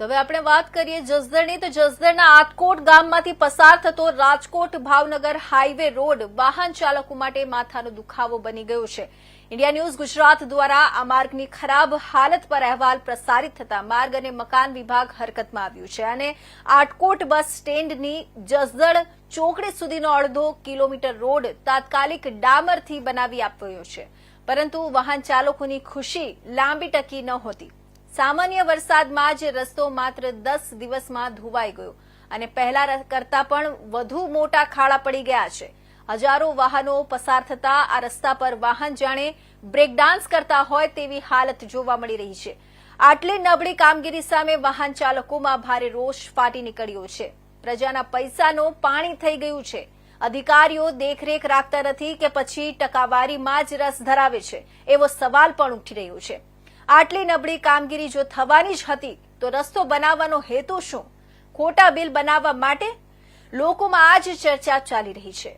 તો હવે આપણે વાત કરીએ જસદણની. તો જસદણના આટકોટ ગામમાંથી પસાર થતો રાજકોટ ભાવનગર હાઈવે રોડ વાહન ચાલકો માટે માથાનો દુખાવો બની ગયો છે. ઇન્ડિયા ન્યૂઝ ગુજરાત દ્વારા આ માર્ગની ખરાબ હાલત પર અહેવાલ પ્રસારિત થતા માર્ગ અને મકાન વિભાગ હરકતમાં આવ્યું છે. અને આટકોટ બસ સ્ટેન્ડની જસદણ ચોકડી સુધીનો અડધો કિલોમીટર રોડ તાત્કાલિક ડામરથી બનાવી આપ્યો છે. પરંતુ વાહન ચાલકોની ખુશી લાંબી ટકી નહોતી સામાન્ય વરસાદમાં જ રસ્તો માત્ર દસ દિવસમાં ધોવાઈ ગયો અને પહેલા કરતા પણ વધુ મોટા ખાડા પડી ગયા છે. હજારો વાહનો પસાર થતા આ રસ્તા પર વાહન જાણે બ્રેકડાન્સ કરતા હોય તેવી હાલત જોવા મળી રહી છે. આટલી નબળી કામગીરી સામે વાહન ચાલકોમાં ભારે રોષ ફાટી નીકળ્યો છે. પ્રજાના પૈસાનો પાણી થઈ ગયું છે. અધિકારીઓ દેખરેખ રાખતા નથી કે પછી ટકાવારીમાં જ રસ ધરાવે છે એવો સવાલ પણ ઉઠી રહ્યો છે. આટલી નબળી કામગીરી જો થવાની જ હતી, તો રસ્તો બનાવવાનો હેતુ શું? ખોટા બિલ બનાવવા માટે લોકોમાં આ જ ચર્ચા ચાલી રહી છે.